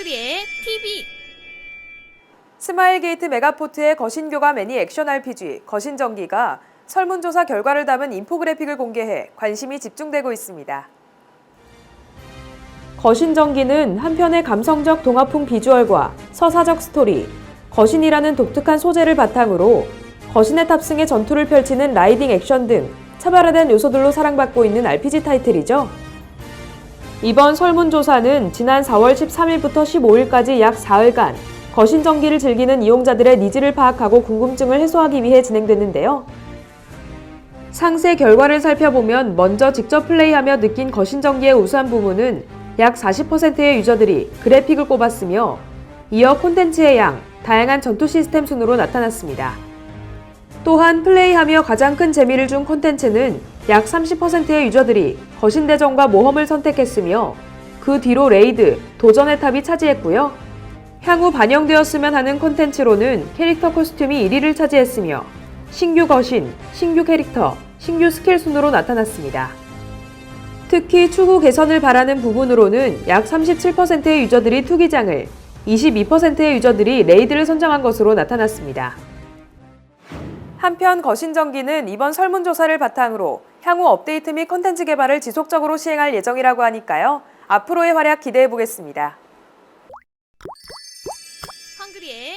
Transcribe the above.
헝그리의 TV 스마일 게이트 메가포트의 거신교감 애니 액션 RPG 거신전기가 설문조사 결과를 담은 인포그래픽을 공개해 관심이 집중되고 있습니다. 거신전기는 한편의 감성적 동화풍 비주얼과 서사적 스토리, 거신이라는 독특한 소재를 바탕으로 거신의 탑승의 전투를 펼치는 라이딩 액션 등 차별화된 요소들로 사랑받고 있는 RPG 타이틀이죠. 이번 설문조사는 지난 4월 13일부터 15일까지 약 4일간 거신전기를 즐기는 이용자들의 니즈를 파악하고 궁금증을 해소하기 위해 진행됐는데요. 상세 결과를 살펴보면 먼저 직접 플레이하며 느낀 거신전기의 우수한 부분은 약 40%의 유저들이 그래픽을 꼽았으며 이어 콘텐츠의 양, 다양한 전투 시스템 순으로 나타났습니다. 또한 플레이하며 가장 큰 재미를 준 콘텐츠는 약 30%의 유저들이 거신대전과 모험을 선택했으며 그 뒤로 레이드, 도전의 탑이 차지했고요. 향후 반영되었으면 하는 콘텐츠로는 캐릭터 코스튬이 1위를 차지했으며 신규 거신, 신규 캐릭터, 신규 스킬 순으로 나타났습니다. 특히 추후 개선을 바라는 부분으로는 약 37%의 유저들이 투기장을, 22%의 유저들이 레이드를 선정한 것으로 나타났습니다. 한편 거신전기는 이번 설문조사를 바탕으로 향후 업데이트 및 컨텐츠 개발을 지속적으로 시행할 예정이라고 하니까요. 앞으로의 활약 기대해 보겠습니다. 헝그리의